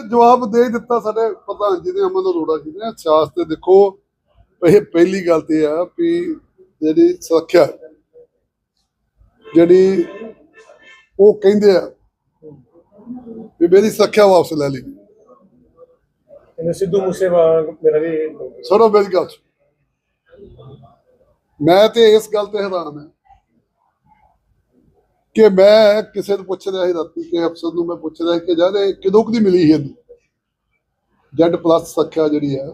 ਜਵਾਬ ਦੇ ਦਿੱਤਾ ਸਾਡੇ ਪ੍ਰਧਾਨ ਜੀ ਨੇ ਅਮਨ ਅਰੋੜਾ ਜੀ ਨੇ। ਸਿਆਸਤ ਤੇ ਦੇਖੋ ਇਹ ਪਹਿਲੀ ਗੱਲ ਤੇ ਆ ਵੀ ਜਿਹੜੀ ਸੁਰੱਖਿਆ ਜਿਹੜੀ ਉਹ ਕਹਿੰਦੇ ਆ ਵੀ ਮੇਰੀ ਸੁਰੱਖਿਆ ਵਾਪਸ ਲੈ ਲਈ। ਇਹਨੇ ਸਿੱਧੂ ਮੂਸੇਵਾਲਾ ਮੇਰਾ ਵੀ ਸੁਣੋ ਮੇਰੀ ਗੱਲ ਮੈਂ ਤੇ ਇਸ ਗੱਲ ਤੇ ਹੈਰਾਨ ਹਾਂ ਕਿ ਮੈਂ ਕਿਸੇ ਨੂੰ ਪੁੱਛ ਰਿਹਾ ਸੀ ਰਾਤੀ ਕਿ ਅਫਸਰ ਨੂੰ ਮੈਂ ਪੁੱਛ ਰਿਹਾ ਸੀ ਕਿ ਯਾਰ ਇਹ ਕਦੋਂ ਕਦੀ ਮਿਲੀ ਸੀ ਜੈਡ ਪਲੱਸ ਸੁਰੱਖਿਆ ਜਿਹੜੀ ਆ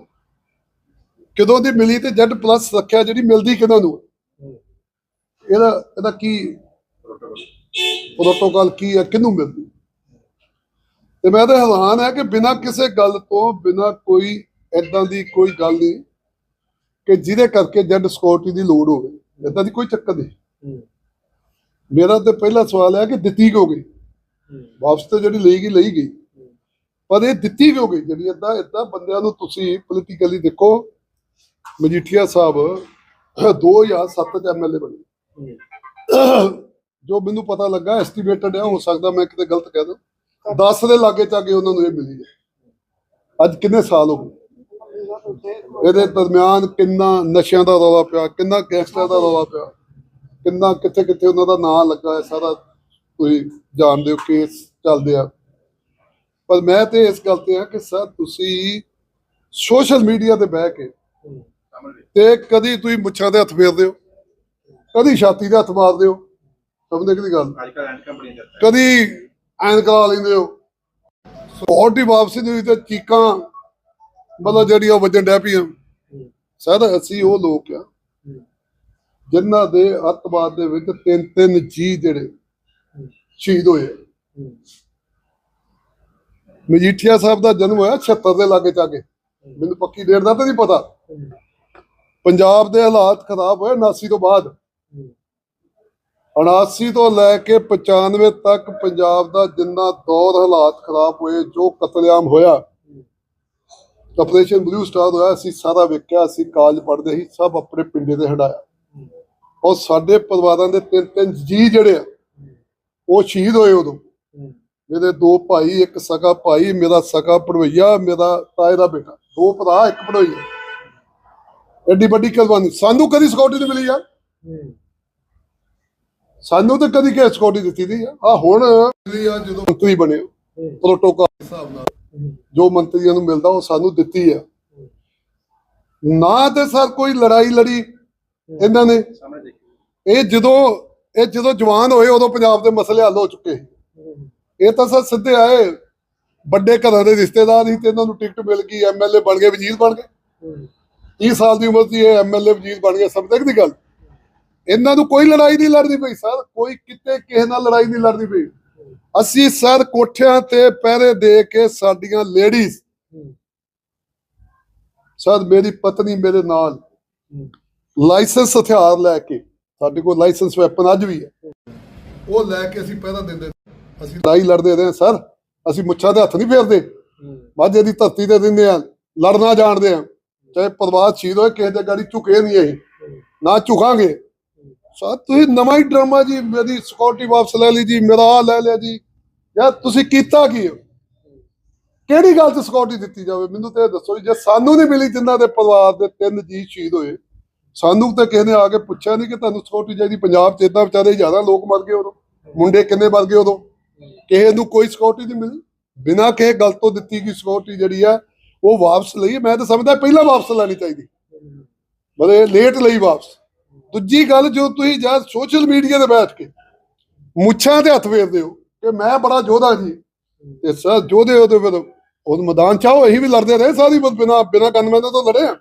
ਕਦੋਂ ਦੀ ਮਿਲੀ ਤੇ ਜੈਡ ਪਲੱਸ ਸੁਰੱਖਿਆ ਜਿਹੜੀ ਮਿਲਦੀ ਕਿਹਨਾਂ ਨੂੰ? ਇਹਦਾ ਇਹਦਾ ਕੀ ਪ੍ਰੋਟੋਕਾਲ ਕੀ ਹੈ, ਕਿਹਨੂੰ ਮਿਲਦੀ? ਤੇ ਮੈਂ ਤਾਂ ਹੈਰਾਨ ਹੈ ਕਿ ਬਿਨਾਂ ਕਿਸੇ ਗੱਲ ਤੋਂ, ਬਿਨਾਂ ਕੋਈ ਐਦਾਂ ਦੀ ਕੋਈ ਗੱਲ ਨਹੀਂ ਕਿ ਜਿਹਦੇ ਕਰਕੇ ਜੈਡ ਸਕਿਉਰਟੀ ਦੀ ਲੋੜ ਹੋਵੇ। ਐਦਾਂ ਦੀ ਕੋਈ ਚੱਕਰ ਨਹੀਂ। ਮੇਰਾ ਤੇ ਪਹਿਲਾ ਸਵਾਲ ਹੈ ਕਿ ਦਿੱਤੀ ਕਿਉਂ ਗਈ? ਵਾਪਸ ਤੇ ਜਿਹੜੀ ਲਈ ਗਈ ਲਈ ਗਈ। ਪਰ ਇਹ ਦਿੱਤੀ ਕਿਉਂ ਗਈ? ਜਿਹੜੀ ਏਦਾਂ ਏਦਾਂ ਬੰਦਿਆਂ ਨੂੰ ਤੁਸੀਂ ਪੋਲੀਟੀਕਲੀ ਦੇਖੋ ਮਜੀਠੀਆ ਸਾਹਿਬ 2007 ਚ ਐਮਐਲਏ ਬਣੇ। ਜੋ ਮੈਨੂੰ ਪਤਾ ਲੱਗਾ ਐਸਟੀਮੇਟਡ ਹੈ ਹੋ ਸਕਦਾ ਮੈਂ ਕਿਤੇ ਗਲਤ ਕਹਿ ਦਾਂ। 10 ਦੇ ਲਾਗੇ ਚਾਗੇ ਉਹਨਾਂ ਨੂੰ ਇਹ ਮਿਲੀ ਹੈ। ਅੱਜ ਕਿੰਨੇ ਸਾਲ ਹੋ ਗਏ? ਇਹਦੇ ਦਰਮਿਆਨ ਕਿੰਨਾ ਨਸ਼ਿਆਂ ਦਾ ਰੌਲਾ ਪਿਆ ਕਿੰਨਾ ਗੈਂਗਸਟਰ ਦਾ ਰੌਲਾ ਪਿਆ? ਕਿੰਨਾ ਕਿੱਥੇ ਕਿੱਥੇ ਉਹਨਾਂ ਦਾ ਨਾਂ ਲੱਗਾ ਹੈ ਸਾਰਾ ਤੁਸੀਂ ਜਾਣਦੇ ਹੋ ਕੇਸ ਚੱਲਦੇ ਆ। ਪਰ ਮੈਂ ਤੇ ਇਸ ਗੱਲ ਤੇ ਆ ਕਿ ਸਰ ਤੁਸੀਂ ਸੋਸ਼ਲ ਮੀਡੀਆ ਤੇ ਬਹਿ ਕੇ ਤੇ ਕਦੀ ਤੁਸੀਂ ਮੁੱਛਾਂ ਦੇ ਹੱਥ ਫੇਰਦੇ ਹੋ ਕਦੀ ਛਾਤੀ ਦੇ ਹੱਥ ਮਾਰਦੇ ਹੋ ਸਮਝਦੇ ਕਿਹਦੀ ਗੱਲ? ਅੱਜ ਕੱਲ੍ਹ ਐਂਡ ਕੰਪਨੀ ਦਾ ਕਦੀ ਐਨਕ ਲਾ ਲੈਂਦੇ ਹੋ। ਸਪੋਰਟ ਦੀ ਵਾਪਸੀ ਦੀ ਤੇ ਚੀਕਾਂ ਮਤਲਬ ਜਿਹੜੀਆਂ ਉਹ ਵੱਜਣ ਡੈ ਪਈਆਂ। ਸਰ ਅਸੀਂ ਉਹ ਲੋਕ ਆ ਜਿਨ੍ਹਾਂ ਦੇ ਅੱਤਵਾਦ ਦੇ ਵਿੱਚ ਤਿੰਨ ਤਿੰਨ ਜੀ ਜਿਹੜੇ ਸ਼ਹੀਦ ਹੋਏ। ਮਜੀਠੀਆ ਸਾਹਿਬ ਦਾ ਜਨਮ ਹੋਇਆ 76 ਦੇ ਲਾਗੇ ਚਾਗੇ। ਮੈਨੂੰ ਪੱਕੀ ਡੇਟ ਦਾ ਤਾਂ ਨਹੀਂ ਪਤਾ। ਪੰਜਾਬ ਦੇ ਹਾਲਾਤ ਖਰਾਬ ਹੋਏ 79 ਤੋਂ ਬਾਅਦ। 79 ਤੋਂ ਲੈ ਕੇ 95 ਤੱਕ ਪੰਜਾਬ ਦਾ ਜਿੰਨਾ ਦੌਰ ਹਾਲਾਤ ਖਰਾਬ ਹੋਏ, ਜੋ ਕਤਲੇਆਮ ਹੋਇਆ। ਆਪਰੇਸ਼ਨ ਬਲੂ ਸਟਾਰ ਹੋਇਆ, ਅਸੀਂ ਸਾਰਾ ਵੇਖਿਆ, ਅਸੀਂ ਕਾਲਜ ਪੜਦੇ ਸੀ, ਸਭ ਆਪਣੇ ਪਿੰਡੇ ਤੇ ਹਟਾਇਆ ਔਰ ਸਾਡੇ ਪਰਿਵਾਰਾਂ ਦੇ ਤਿੰਨ ਤਿੰਨ ਜੀ ਜਿਹੜੇ ਆ, ਉਹ ਸ਼ਹੀਦ ਹੋਏ ਉਦੋਂ। ਮੇਰੇ ਦੋ ਭਾਈ, ਇੱਕ ਸਕਾ ਭਾਈ, ਮੇਰਾ ਸਕਾ ਪੜਵਈਆ ਮੇਰਾ ਤਾਏ ਦਾ ਬੇਟਾ। ਦੋ ਭਰਾ, ਇੱਕ ਪੜਵਈਆ ਐਡੀ ਵੱਡੀ ਕੁਰਬਾਨੀ। ਸਾਨੂੰ ਕਦੀ ਸਿਕਿਉਰਿਟੀ ਨਹੀਂ ਮਿਲੀ ਯਾਰ। ਸਾਨੂੰ ਤਾਂ ਕਦੀ ਕਿਸੇ ਸਿਕਿਉਰਿਟੀ ਦਿੱਤੀ ਨਹੀਂ ਆ। ਆਹ ਹੁਣ ਮਿਲੀ ਆ, ਜਦੋਂ ਮੰਤਰੀ ਬਣੇ ਪ੍ਰੋਟੋਕਾਲ ਹਿਸਾਬ ਨਾਲ। ਜੋ ਮੰਤਰੀਆਂ ਨੂੰ ਮਿਲਦਾ, ਉਹ ਸਾਨੂੰ ਦਿੱਤੀ ਆ। ਨਾ ਤੇ ਸਰ ਕੋਈ ਲੜਾਈ ਲੜੀ ਇਹਨਾਂ ਨੇ ਇਹ ਜਦੋਂ ਇਹ ਜਦੋਂ ਜਵਾਨ ਹੋਏ ਉਦੋਂ ਪੰਜਾਬ ਦੇ ਮਸਲੇ ਹੱਲ ਹੋ ਚੁੱਕੇ। ਇਹ ਤਾਂ ਸਰ ਸਿੱਧੇ ਆਏ ਵੱਡੇ ਘਰਾਂ ਦੇ ਰਿਸ਼ਤੇਦਾਰ ਸੀ ਤੇ ਇਹਨਾਂ ਨੂੰ ਟਿਕਟ ਮਿਲ ਗਈ ਐਮਐਲਏ ਬਣ ਗਏ ਵਜ਼ੀਰ ਬਣ ਗਏ। 30 ਸਾਲ ਦੀ ਉਮਰ ਸੀ ਇਹ ਐਮਐਲਏ ਵਜ਼ੀਰ ਬਣ ਗਏ ਸਭ ਤੱਕ ਦੀ ਗੱਲ? ਇਹਨਾਂ ਨੂੰ ਕੋਈ ਲੜਾਈ ਨਹੀਂ ਲੜਨੀ ਪਈ ਸਰ। ਕੋਈ ਕਿਤੇ ਕਿਸੇ ਨਾਲ ਲੜਾਈ ਨਹੀਂ ਲੜਨੀ ਪਈ। ਅਸੀਂ ਸਰ ਕੋਠਿਆਂ ਤੇ ਪਹਿਰੇ ਦੇ ਕੇ ਸਾਡੀਆਂ ਲੇਡੀਜ਼ ਸਰ ਮੇਰੀ ਪਤਨੀ ਮੇਰੇ ਨਾਲ। ਲਾਇਸੈਂਸ ਹਥਿਆਰ ਲੈ ਕੇ ਸਾਡੇ ਕੋਲ ਲਾਇਸੈਂਸ ਵੈਪਨ ਅੱਜ ਵੀ ਹੈ। ਉਹ ਲੈ ਕੇ ਅਸੀਂ ਪਹਿਰਾ ਦਿੰਦੇ ਅਸੀਂ ਲੜਾਈ ਲੜਦੇ ਰਹੇ ਸਰ। ਅਸੀਂ ਮੁੱਛਾਂ ਦੇ ਹੱਥ ਨਹੀਂ ਫੇਰਦੇ। ਮਾਝੇ ਦੀ ਧਰਤੀ ਤੇ ਦਿੰਦੇ ਆ ਲੜਨਾ ਜਾਣਦੇ ਆ ਚਾਹੇ ਪਰਵਾਦ ਸ਼ਹੀਦ ਹੋਏ ਕਿਸੇ ਦੇ ਗਾੜੀ ਝੁਕੇ ਨਹੀਂ ਅਸੀਂ ਨਾ ਝੁਕਾਂਗੇ। ਸਰ ਤੁਸੀਂ ਨਵਾਂ ਹੀ ਡਰਾਮਾ ਜੀ ਮੇਰੀ ਸਿਕਿਉਰਿਟੀ ਵਾਪਸ ਲੈ ਲਈ ਜੀ ਮੇਰਾ ਆ ਲੈ ਲਿਆ ਜੀ। ਯਾਰ ਤੁਸੀਂ ਕੀਤਾ ਕੀ ਹੋ? ਕਿਹੜੀ ਗੱਲ ਤੇ ਸਿਕਿਉਰਿਟੀ ਦਿੱਤੀ ਜਾਵੇ? ਮੈਨੂੰ ਤੇ ਦੱਸੋ ਜੀ, ਸਾਨੂੰ ਨਹੀਂ ਮਿਲੀ ਜਿਨ੍ਹਾਂ ਦੇ ਪਰਿਵਾਰ ਦੇ ਤਿੰਨ ਜੀ ਸ਼ਹੀਦ ਹੋਏ ਸਾਨੂੰ ਤਾਂ ਕਿਸੇ ਨੇ ਆ ਕੇ ਪੁੱਛਿਆ ਨਹੀਂ ਕਿ ਤੁਹਾਨੂੰ ਸਿਕਿਉਰਿਟੀ ਚਾਹੀਦੀ, ਪੰਜਾਬ 'ਚ ਇਦਾਂ ਵਿਚਾਰੇ ਜ਼ਿਆਦਾ ਲੋਕ ਮਰ ਗਏ ਉਦੋਂ। ਮੁੰਡੇ ਕਿੰਨੇ ਮਰ ਗਏ ਉਦੋਂ? ਕਿਸੇ ਨੂੰ ਕੋਈ ਸਿਕਿਉਰਿਟੀ ਨਹੀਂ ਮਿਲੀ। ਬਿਨਾਂ ਕਿਸੇ ਗੱਲ ਤੋਂ ਦਿੱਤੀ ਗਈ ਸਿਕਿਉਰਿਟੀ ਜਿਹੜੀ ਆ, ਉਹ ਵਾਪਸ ਲਈ। ਮੈਂ ਤਾਂ ਸਮਝਦਾ ਪਹਿਲਾਂ ਵਾਪਸ ਲੈਣੀ ਚਾਹੀਦੀ। ਮਤਲਬ ਲੇਟ ਲਈ ਵਾਪਸ। ਦੂਜੀ ਗੱਲ ਜੋ ਤੁਸੀਂ ਜਦ ਸੋਸ਼ਲ ਮੀਡੀਆ ਤੇ ਬੈਠ ਕੇ ਮੁੱਛਾਂ ਤੇ ਹੱਥ ਫੇਰਦੇ ਹੋ, ਕਿ ਮੈਂ ਬੜਾ ਯੋਧਾ ਜੀ। ਤੇ ਸਰ, ਯੋਧੇ ਹੋ ਤੇ ਫਿਰ ਉਹ ਮੈਦਾਨ ਚਾਹੋ ਅਸੀਂ ਵੀ ਲੜਦੇ ਰਹੇ ਸਾਰੀ ਉਮਰ ਬਿਨਾ ਬਿਨਾ ਗਨਮੈਨਾਂ ਤੋਂ ਲੜੇ ਆ।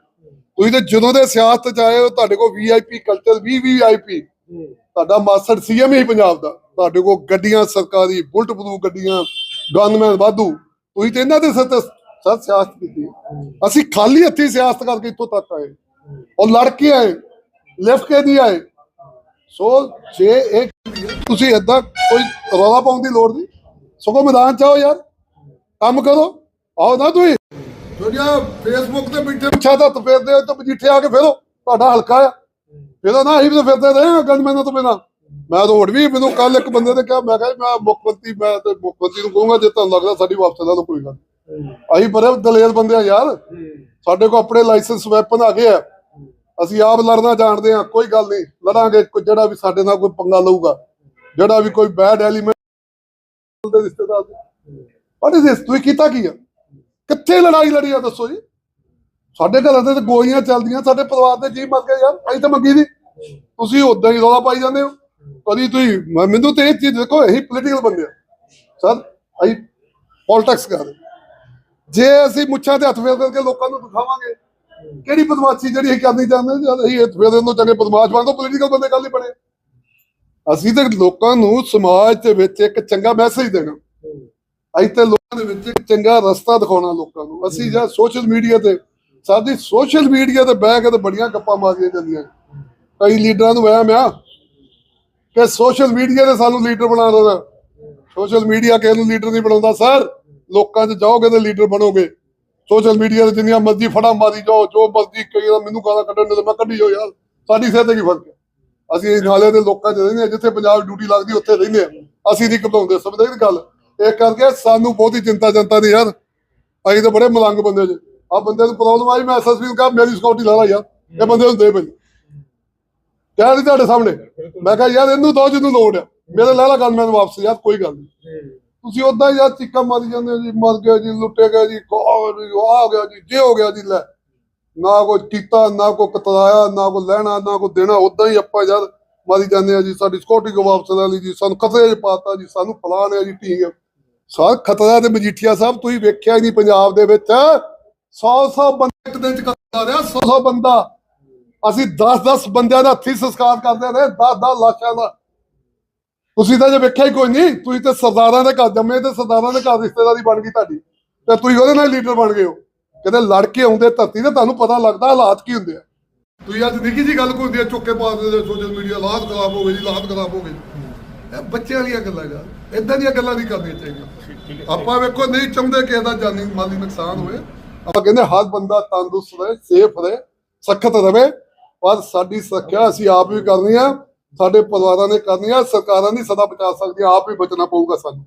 ਤੁਸੀਂ ਤੇ ਜਦੋਂ ਦੇ ਸਿਆਸਤ ਚ ਆਏ ਹੋ ਤੁਹਾਡੇ ਕੋਲ ਵੀਆਈਪੀ ਕਲਚਰ ਵੀ ਵੀਆਈਪੀ ਤੁਹਾਡਾ ਮਾਸਟਰ ਸੀਐਮ ਹੀ ਪੰਜਾਬ ਦਾ। ਤੁਹਾਡੇ ਕੋਲ ਗੱਡੀਆਂ ਸਰਕਾਰੀ ਬੁਲਟ ਪ੍ਰੂਫ ਗੱਡੀਆਂ ਗਨਮੈਨ ਵਾਧੂ। ਤੁਸੀਂ ਤੇ ਇਹਨਾਂ ਦੇ ਸੱਤ ਸੱਤ ਸਿਆਸਤ ਕੀਤੀ। ਅਸੀਂ ਖਾਲੀ ਹੱਥੀ ਸਿਆਸਤ ਕਰਕੇ ਇੱਥੋਂ ਤੱਕ ਆਏ। ਔਰ ਲੜ ਕੇ ਆਏ। ਲਿਫਟ ਕੇ ਨਹੀਂ ਆਏ। ਸੋ ਜੇ ਇੱਕ ਤੁਸੀਂ ਏਦਾਂ ਕੋਈ ਰੌਲਾ ਪਾਉਣ ਦੀ ਲੋੜ ਨਹੀਂ। ਸਗੋਂ ਮੈਦਾਨ ਚ ਆਓ ਯਾਰ। ਕੰਮ ਕਰੋ। ਆਓ ਨਾ ਤੁਸੀਂ। ਦੁਨੀਆ ਫੇਸਬੁੱਕ ਤੇ ਬੈਠੇ, ਪਿੱਛਾ ਤਾਂ ਫੇਰਦੇ ਹੋ ਮਜੀਠੇ ਆ ਕੇ ਫੇਰੋ, ਤੁਹਾਡਾ ਹਲਕਾ ਆ। ਇਹਦਾ ਨਾ ਅਸੀਂ ਵੀ ਫਿਰਦੇ ਰਹੇ ਹਾਂ ਤੋਂ ਬਿਨਾਂ। ਮੈਂ ਤਾਂ ਹੋਰ ਵੀ ਮੈਨੂੰ ਕੱਲ ਇੱਕ ਬੰਦੇ ਨੇ ਕਿਹਾ, ਮੈਂ ਕਿਹਾ ਮੈਂ ਮੁੱਖ ਮੰਤਰੀ ਮੈਂ ਤੇ ਮੁੱਖ ਮੰਤਰੀ ਨੂੰ ਕਹੂੰਗਾ, ਜੇ ਤੁਹਾਨੂੰ ਲੱਗਦਾ ਸਾਡੀ ਵਾਪਸ ਲੈ ਲਓ, ਕੋਈ ਗੱਲ ਅਸੀਂ ਬੜੇ ਦਲੇਰ ਬੰਦੇ ਆ ਯਾਰ। ਸਾਡੇ ਕੋਲ ਆਪਣੇ ਲਾਇਸੈਂਸ ਵੈਪਨ ਆ ਗਏ ਆ। ਅਸੀਂ ਆਪ ਲੜਨਾ ਜਾਣਦੇ ਆ, ਕੋਈ ਗੱਲ ਨਹੀਂ। ਲੜਾਂਗੇ ਜਿਹੜਾ ਵੀ ਸਾਡੇ ਨਾਲ ਕੋਈ ਪੰਗਾ ਲਊਗਾ। ਜਿਹੜਾ ਵੀ ਕੋਈ ਬੈਡ ਐਲੀਮੈਂਟ ਦੇ ਰਿਸ਼ਤੇਦਾਰ ਵਾਟ ਇਜ਼ ਦਿਸ ਤੁਸੀਂ ਕੀਤਾ ਕੀ ਆ? ਕਿੱਥੇ ਲੜਾਈ ਲੜੀ ਆ ਦੱਸੋ ਜੀ? ਸਾਡੇ ਘਰਾਂ ਤੇ ਗੋਲੀਆਂ ਚੱਲਦੀਆਂ, ਸਾਡੇ ਪਰਿਵਾਰ ਦੇ ਜੀ ਮਰ ਗਏ ਯਾਰ, ਅਸੀਂ ਤਾਂ ਮੰਗੀ ਨਹੀਂ ਤੁਸੀਂ ਉਦਾਂ ਹੀ ਰੌਲਾ ਪਾਈ ਜਾਂਦੇ ਹੋ। ਕਦੀ ਤੁਸੀਂ ਮੈਨੂੰ ਤੇ ਇਹ ਚੀਜ਼ ਦੇਖੋ ਇਹੀ ਪੋਲੀਟੀਕਲ ਬੰਦੇ ਆ ਸਰ, ਅਸੀਂ ਪੋਲਿਟਿਕਸ ਕਰ ਜੇ ਅਸੀਂ ਮੁੱਛਾਂ ਤੇ ਹੱਥ ਫੇਰ ਕਰਕੇ ਲੋਕਾਂ ਨੂੰ ਦਿਖਾਵਾਂਗੇ, ਕਿਹੜੀ ਬਦਮਾਸ਼ੀ ਜਿਹੜੀ ਅਸੀਂ ਕਰਨੀ ਚਾਹੁੰਦੇ ਜਦ ਅਸੀਂ ਹੱਥ ਫੇਰ ਨੂੰ ਚੰਗੇ ਬਦਮਾਸ਼ ਬਣ ਤੋਂ ਪੋਲੀਟੀਕਲ ਬੰਦੇ ਕੱਲ ਨਹੀਂ ਬਣੇ। ਅਸੀਂ ਤੇ ਲੋਕਾਂ ਨੂੰ ਸਮਾਜ ਦੇ ਵਿੱਚ ਇੱਕ ਚੰਗਾ ਮੈਸੇਜ ਦੇਣਾ। ਅਸੀਂ ਤੇ ਦੇ ਵਿੱਚ ਇੱਕ ਚੰਗਾ ਰਸਤਾ ਦਿਖਾਉਣਾ ਲੋਕਾਂ ਨੂੰ। ਅਸੀਂ ਜਾਂ ਸੋਸ਼ਲ ਮੀਡੀਆ ਤੇ, ਸਾਡੀ ਸੋਸ਼ਲ ਮੀਡੀਆ ਤੇ ਬਹਿ ਕੇ ਤੇ ਬੜੀਆਂ ਗੱਪਾਂ ਮਾਰੀਆਂ ਜਾਂਦੀਆਂ। ਕਈ ਲੀਡਰਾਂ ਨੂੰ ਵਹਿਮ ਆ ਕਿ ਸੋਸ਼ਲ ਮੀਡੀਆ ਨੇ ਸਾਨੂੰ ਲੀਡਰ ਬਣਾ ਦੇਣਾ ਸੋਸ਼ਲ ਮੀਡੀਆ ਕਿਸੇ ਨੂੰ ਲੀਡਰ ਨਹੀਂ ਬਣਾਉਂਦਾ ਸਰ ਲੋਕਾਂ 'ਚ ਜਾਓਗੇ ਤੇ ਲੀਡਰ ਬਣੋਗੇ। ਸੋਸ਼ਲ ਮੀਡੀਆ ਤੇ ਜਿੰਨੀਆਂ ਮਰਜ਼ੀ ਫੜਾ ਮਾਰੀ ਜਾਓ, ਜੋ ਮਰਜ਼ੀ ਕਈ ਮੈਨੂੰ ਗਾਲਾਂ ਕੱਢਣ ਦੇ ਮੈਂ ਕੱਢੀ ਜਾਓ, ਯਾਰ। ਸਾਡੀ ਸਿਹਤ ਤੇ ਕੀ ਫ਼ਰਕ ਹੈ? ਅਸੀਂ ਇਸ ਨਾਲੇ ਦੇ ਲੋਕਾਂ 'ਚ ਰਹਿੰਦੇ ਹਾਂ, ਜਿੱਥੇ ਪੰਜਾਬ ਡਿਊਟੀ ਲੱਗਦੀ, ਉੱਥੇ ਰਹਿੰਦੇ ਆ ਅਸੀਂ ਨਹੀਂ ਘਬਰਾਉਂਦੇ, ਸਮਝਦੇ ਨਹੀਂ ਗੱਲ? ਇਹ ਕਰਕੇ ਸਾਨੂੰ ਬਹੁਤੀ ਚਿੰਤਾ ਜਨਤਾ ਦੀ ਯਾਰ। ਅਸੀਂ ਤਾਂ ਬੜੇ ਮਲੰਗ ਬੰਦੇ ਜੇ। ਆ ਬੰਦੇ ਨੂੰ ਪ੍ਰੋਬਲਮ ਆਈ, ਮੈਂ ਐਸਐਸਪੀ ਨੂੰ ਕਹਾ, ਮੇਰੀ ਸਿਕਿਉਰਿਟੀ ਲਾ ਲਾ ਯਾਰ। ਇਹ ਬੰਦੇ ਨੂੰ ਦੇ ਮੈਨੂੰ ਕਹਿ ਨਹੀਂ ਤੁਹਾਡੇ ਸਾਹਮਣੇ। ਮੈਂ ਕਿਹਾ, ਯਾਰ, ਇਹਨੂੰ ਦੋ ਜਿਹਨੂੰ ਲੋੜ ਹੈ ਮੇਰੇ ਲੈ ਲਾ ਗੱਲ ਮੈਨੂੰ ਵਾਪਸ, ਯਾਰ, ਕੋਈ ਗੱਲ ਨਹੀਂ ਤੁਸੀਂ ਉਦਾਂ ਹੀ ਯਾਰ ਚੀਕਾਂ ਮਾਰੀ ਜਾਂਦੇ ਹੋ ਜੀ, ਮਰ ਗਿਆ ਜੀ, ਲੁੱਟੇ ਗਿਆ ਜੀ, ਕੋ ਜੀ ਆ ਗਿਆ ਜੀ, ਜੇ ਹੋ ਗਿਆ ਜੀ, ਲੈ। ਨਾ ਕੋਈ ਕੀਤਾ, ਨਾ ਕੋਈ ਕਤਰਾਇਆ ਨਾ ਕੋਈ ਲੈਣਾ, ਨਾ ਕੋਈ ਦੇਣਾ ਉਦਾਂ ਹੀ ਆਪਾਂ ਯਾਰ ਮਾਰੀ ਜਾਂਦੇ ਆ ਜੀ, ਸਾਡੀ ਸਿਕਿਉਰਿਟੀ ਕੋ ਵਾਪਸ ਲੈ ਲਈ ਜੀ, ਸਾਨੂੰ ਕਤਰੇ 'ਚ ਪਾਤਾ ਜੀ, ਸਾਨੂੰ ਫਲਾਣ ਹੈ ਜੀ ਠੀਕ ਹੈ ਸਰ ਖਤਰਾ ਤੇ ਮਜੀਠੀਆ ਸਾਹਿਬ, ਤੁਸੀਂ ਵੇਖਿਆ ਹੀ ਨਹੀਂ ਪੰਜਾਬ ਦੇ ਵਿੱਚ। 100 100 ਬੰਦੇ ਇੱਕ ਦਿਨ ਚ ਕਰ ਰਿਹਾ 100 100 ਬੰਦਾ। ਅਸੀਂ 10 10 ਬੰਦਿਆਂ ਦਾ ਹੱਥੀ ਸੰਸਕਾਰ ਕਰਦੇ ਰਹੇ 10 10 ਲਾਸ਼ਾਂ ਦਾ। ਤੁਸੀਂ ਤਾਂ ਜੇ ਵੇਖਿਆ ਹੀ ਕੋਈ ਨਹੀਂ, ਤੁਸੀਂ ਤੇ ਸਰਦਾਰਾਂ ਦੇ ਘਰ ਜੰਮੇ, ਤੇ ਸਰਦਾਰਾਂ ਦੇ ਘਰ ਰਿਸ਼ਤੇਦਾਰੀ ਬਣ ਗਈ ਤੁਹਾਡੀ। ਤੇ ਤੁਸੀਂ ਉਹਦੇ ਨਾਲ ਲੀਡਰ ਬਣ ਗਏ ਹੋ। ਕਹਿੰਦੇ ਲੜ ਕੇ ਆਉਂਦੇ ਧਰਤੀ ਤੇ, ਤੁਹਾਨੂੰ ਪਤਾ ਲੱਗਦਾ ਹਾਲਾਤ ਕੀ ਹੁੰਦੇ ਆ। ਤੁਸੀਂ ਅੱਜ ਨਿੱਕੀ ਜੀ ਗੱਲ ਕੋਈ ਹੁੰਦੀ ਆ, ਚੁੱਕੇ ਪਾ ਦਿੰਦੇ ਸੋਸ਼ਲ ਮੀਡੀਆ ਲਾਤ ਖਰਾਬ ਹੋ ਗਈ ਲਾਤ ਖਰਾਬ ਹੋ ਗਈ ਇਹ ਬੱਚਿਆਂ ਦੀਆਂ ਗੱਲਾਂ ਯਾਰ ਇਦਾਂ ਦੀਆਂ ਗੱਲਾਂ ਨਹੀਂ ਕਰਨੀਆਂ ਚਾਹੀਦੀਆਂ। ਆਪਾਂ ਵੇਖੋ ਨਹੀਂ ਚਾਹੁੰਦੇ ਕਿ ਇਹਦਾ ਜਾਨੀ ਮਾਲੀ ਨੁਕਸਾਨ ਹੋਵੇ ਆਪਾਂ ਕਹਿੰਦੇ ਹਰ ਬੰਦਾ ਤੰਦਰੁਸਤ ਰਹੇ ਸੇਫ ਰਹੇ ਸਖਤ ਰਵੇ ਪਰ ਸਾਡੀ ਸੁਰੱਖਿਆ ਅਸੀਂ ਆਪ ਵੀ ਕਰਨੀ ਆ ਸਾਡੇ ਪਰਿਵਾਰਾਂ ਨੇ ਕਰਨੀ ਆ ਸਰਕਾਰਾਂ ਨਹੀਂ ਸਦਾ ਬਚਾ ਸਕਦੀਆਂ ਆਪ ਵੀ ਬਚਣਾ ਪਊਗਾ ਸਾਨੂੰ।